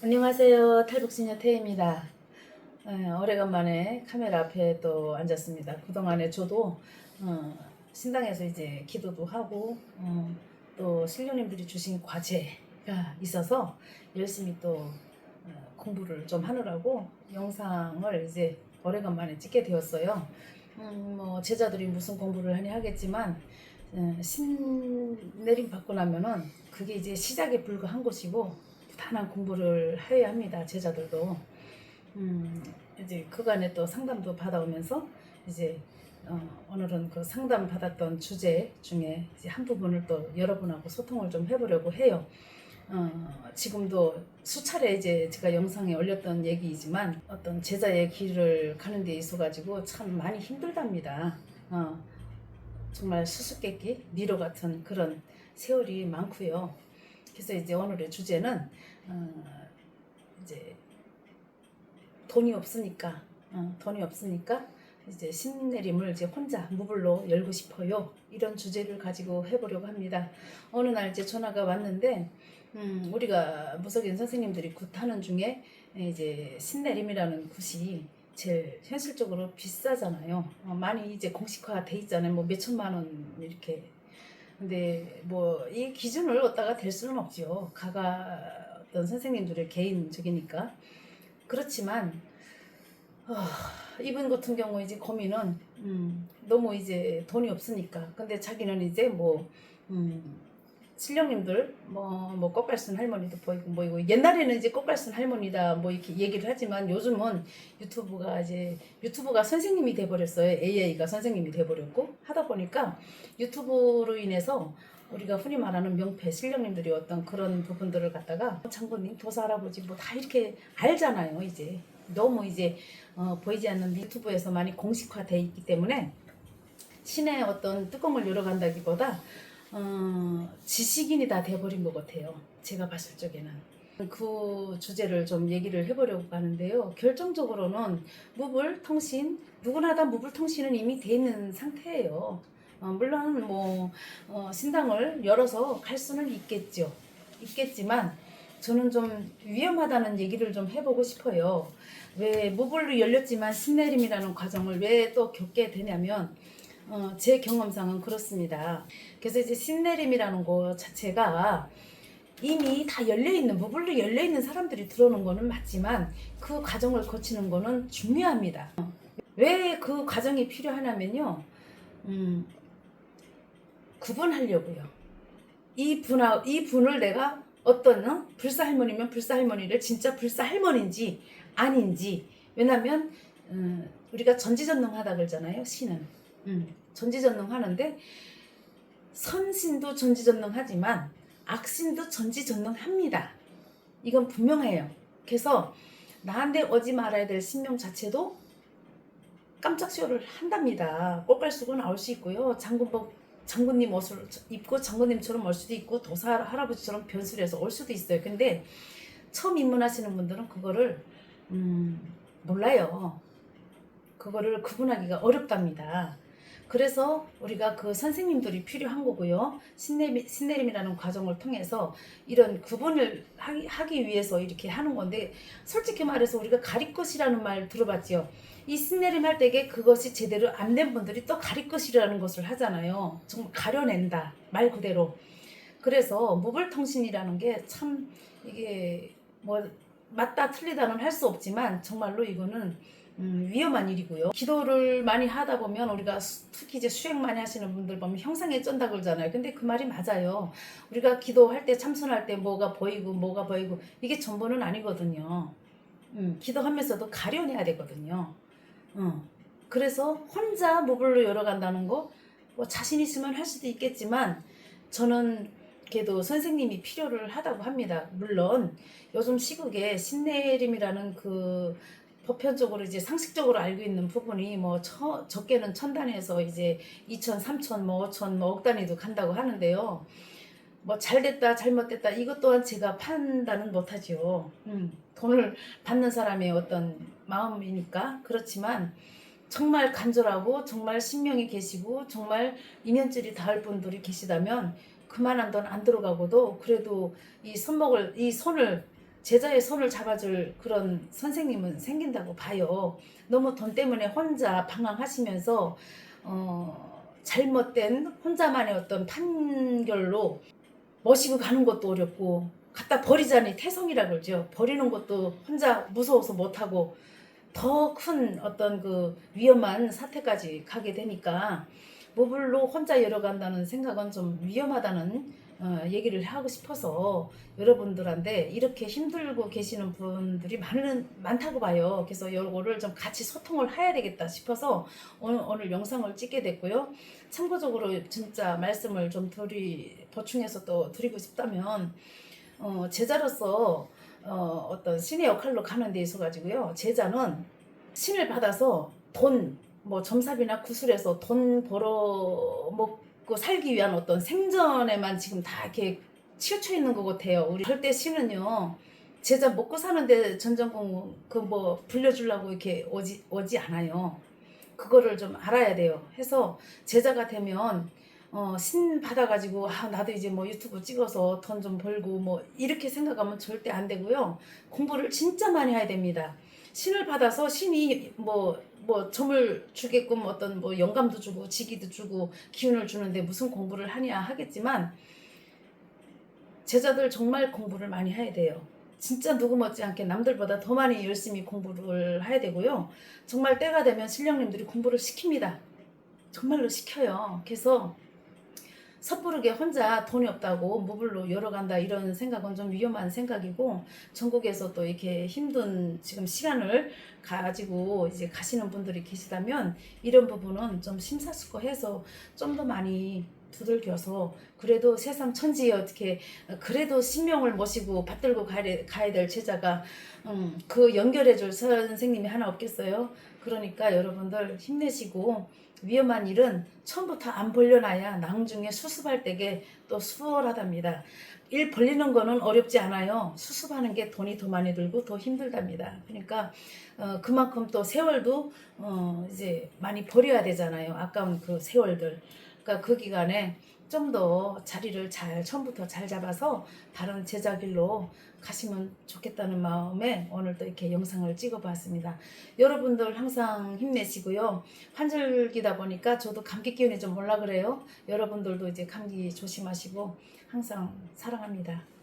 안녕하세요. 탈북시녀 태입니다. 에, 오래간만에 카메라 앞에 또 앉았습니다. 그동안에 저도 어, 신당에서 이제 기도도 하고 어, 또 신령님들이 주신 과제가 있어서 열심히 또 어, 공부를 좀 하느라고 영상을 이제 오래간만에 찍게 되었어요. 음, 뭐 제자들이 무슨 공부를 하니 하겠지만 어, 신 내림 받고 나면은 그게 이제 시작에 불과한 것이고 부단한 공부를 해야 합니다. 제자들도. 음, 이제 그간에 또 상담도 받아오면서 이제 어, 오늘은 그 상담 받았던 주제 중에 이제 한 부분을 또 여러분하고 소통을 좀 해보려고 해요. 어, 지금도 수차례 이제 제가 영상에 올렸던 얘기이지만 어떤 제자의 길을 가는 데 있어 가지고 참 많이 힘들답니다. 어, 정말 수수께끼, 미로 같은 그런 세월이 많고요. 그래서 이제 오늘의 주제는 어, 이제 돈이 없으니까 어, 돈이 없으니까 이제 신내림을 이제 혼자 무불로 열고 싶어요 이런 주제를 가지고 해보려고 합니다. 어느 날 이제 전화가 왔는데 음, 우리가 무석인 선생님들이 굿하는 중에 이제 신내림이라는 굿이 제일 현실적으로 비싸잖아요. 어, 많이 이제 공식화 돼 있잖아요. 뭐 몇천만 원 이렇게 근데 뭐 이 기준을 얻다가 될 수는 없죠. 가가 어떤 선생님들의 개인적이니까. 그렇지만 어, 이분 같은 경우 이제 고민은 음, 너무 이제 돈이 없으니까. 근데 자기는 이제 뭐 음, 신령님들 뭐, 뭐 꽃갈순 할머니도 보이고 뭐이고 옛날에는 이제 꽃갈순 할머니다 뭐 이렇게 얘기를 하지만 요즘은 유튜브가 이제 유튜브가 선생님이 돼 버렸어요. AI가 선생님이 돼 버렸고 하다 보니까 유튜브로 인해서 우리가 흔히 말하는 명패 신령님들이 어떤 그런 부분들을 갖다가 장군님 도사 할아버지 뭐 다 이렇게 알잖아요 이제. 너무 이제 어, 보이지 않는 유튜브에서 많이 공식화돼 있기 때문에 신의 어떤 뚜껑을 열어간다기보다 어, 지식인이 다 돼버린 것 같아요. 제가 봤을 적에는. 그 주제를 좀 얘기를 해보려고 하는데요. 결정적으로는 무불 통신, 누구나 다 무불 통신은 이미 돼 있는 상태예요. 어, 물론 뭐 어, 신당을 열어서 갈 수는 있겠죠. 있겠지만 저는 좀 위험하다는 얘기를 좀 해보고 싶어요. 왜 무불로 열렸지만 신내림이라는 과정을 왜 또 겪게 되냐면 어, 제 경험상은 그렇습니다. 그래서 이제 신내림이라는 거 자체가 이미 다 열려있는, 무불로 열려있는 사람들이 들어오는 거는 맞지만 그 과정을 거치는 거는 중요합니다. 왜 그 과정이 필요하냐면요. 음, 구분하려고요. 이 분하, 이 분을 내가 어떤, 어? 불사 할머니면 불사 할머니를 진짜 불사 할머니인지 아닌지. 왜냐면, 음, 우리가 전지전능하다 그러잖아요, 신은. 음, 전지전능 하는데, 선신도 전지전능하지만 악신도 전지전능합니다. 이건 분명해요. 그래서 나한테 오지 말아야 될 신명 자체도 깜짝 쇼를 한답니다. 꽃갈 수고 나올 수 있고요. 장군복 장군님 옷을 입고 장군님처럼 올 수도 있고 도사 할아버지처럼 변수를 해서 올 수도 있어요. 근데 처음 입문하시는 분들은 그거를 음, 몰라요. 그거를 구분하기가 어렵답니다. 그래서 우리가 그 선생님들이 필요한 거고요. 신내림, 신내림이라는 과정을 통해서 이런 구분을 하기, 하기 위해서 이렇게 하는 건데 솔직히 말해서 우리가 가릴 것이라는 말 들어봤지요. 이 신내림 할 때에 그것이 제대로 안 된 분들이 또 가릴 것이라는 것을 하잖아요. 정말 가려낸다. 말 그대로. 그래서 무불통신이라는 게 참 이게 뭐 맞다 틀리다는 할 수 없지만 정말로 이거는 음, 위험한 일이고요. 기도를 많이 하다 보면 우리가 수- 특히 이제 수행 많이 하시는 분들 보면 형상에 쩐다 그러잖아요. 근데 그 말이 맞아요. 우리가 기도할 때 참선할 때 뭐가 보이고 뭐가 보이고 이게 전부는 아니거든요. 음, 기도하면서도 가려내야 되거든요. 어. 그래서 혼자 무불로 열어간다는 거, 뭐 자신 있으면 할 수도 있겠지만, 저는 그래도 선생님이 필요를 하다고 합니다. 물론, 요즘 시국에 신내림이라는 그 보편적으로 이제 상식적으로 알고 있는 부분이 뭐 처, 적게는 천 단위에서 이제 이천, 삼천, 뭐 오천, 뭐억 단위도 간다고 하는데요. 뭐 잘됐다, 잘못됐다 이것 또한 제가 판단은 못하지요. 음, 돈을 받는 사람의 어떤 마음이니까 그렇지만 정말 간절하고 정말 신명이 계시고 정말 인연줄이 닿을 분들이 계시다면 그만한 돈 안 들어가고도 그래도 이 손목을 이 손을 제자의 손을 잡아줄 그런 선생님은 생긴다고 봐요. 너무 돈 때문에 혼자 방황하시면서 어, 잘못된 혼자만의 어떤 판결로 모시고 가는 것도 어렵고 갖다 버리자니 태성이라 그러죠. 버리는 것도 혼자 무서워서 못하고 더 큰 어떤 그 위험한 사태까지 가게 되니까 모블로 혼자 열어간다는 생각은 좀 위험하다는 어, 얘기를 하고 싶어서 여러분들한테 이렇게 힘들고 계시는 분들이 많은 많다고 봐요. 그래서 이거를 좀 같이 소통을 해야 되겠다 싶어서 오늘, 오늘 영상을 찍게 됐고요. 참고적으로 진짜 말씀을 좀 드리 보충해서 또 드리고 싶다면 어, 제자로서 어, 어떤 신의 역할로 가는 데 있어 가지고요. 제자는 신을 받아서 돈, 뭐 점삽이나 구슬에서 돈 벌어 먹고 살기 위한 어떤 생전에만 지금 다 이렇게 치우쳐 있는 것 같아요. 우리 절대 신은요. 제자 먹고 사는데 전전공 그뭐 불려주려고 이렇게 오지 오지 않아요. 그거를 좀 알아야 돼요. 해서 제자가 되면 어, 신 받아가지고 아 나도 이제 뭐 유튜브 찍어서 돈 좀 벌고 뭐 이렇게 생각하면 절대 안 되고요. 공부를 진짜 많이 해야 됩니다. 신을 받아서 신이 뭐, 뭐 점을 주게끔 어떤 뭐 영감도 주고 지기도 주고 기운을 주는데 무슨 공부를 하냐 하겠지만 제자들 정말 공부를 많이 해야 돼요. 진짜 누구 못지않게 남들보다 더 많이 열심히 공부를 해야 되고요. 정말 때가 되면 신령님들이 공부를 시킵니다. 정말로 시켜요. 그래서 섣부르게 혼자 돈이 없다고 무불로 열어간다 이런 생각은 좀 위험한 생각이고 전국에서 또 이렇게 힘든 지금 시간을 가지고 이제 가시는 분들이 계시다면 이런 부분은 좀 심사숙고해서 좀 더 많이 두들겨서 그래도 세상 천지에 어떻게 그래도 신명을 모시고 받들고 가야, 가야 될 제자가 음, 그 연결해 줄 선생님이 하나 없겠어요. 그러니까 여러분들 힘내시고 위험한 일은 처음부터 안 벌려놔야 나중에 수습할 때게 또 수월하답니다. 일 벌리는 거는 어렵지 않아요. 수습하는 게 돈이 더 많이 들고 더 힘들답니다. 그러니까 어, 그만큼 또 세월도 어, 이제 많이 버려야 되잖아요. 아까운 그 세월들. 그러니까 그 기간에 좀 더 자리를 잘 처음부터 잘 잡아서 바른 제자길로 가시면 좋겠다는 마음에 오늘 또 이렇게 영상을 찍어봤습니다. 여러분들 항상 힘내시고요. 환절기다 보니까 저도 감기 기운이 좀 올라 그래요. 여러분들도 이제 감기 조심하시고 항상 사랑합니다.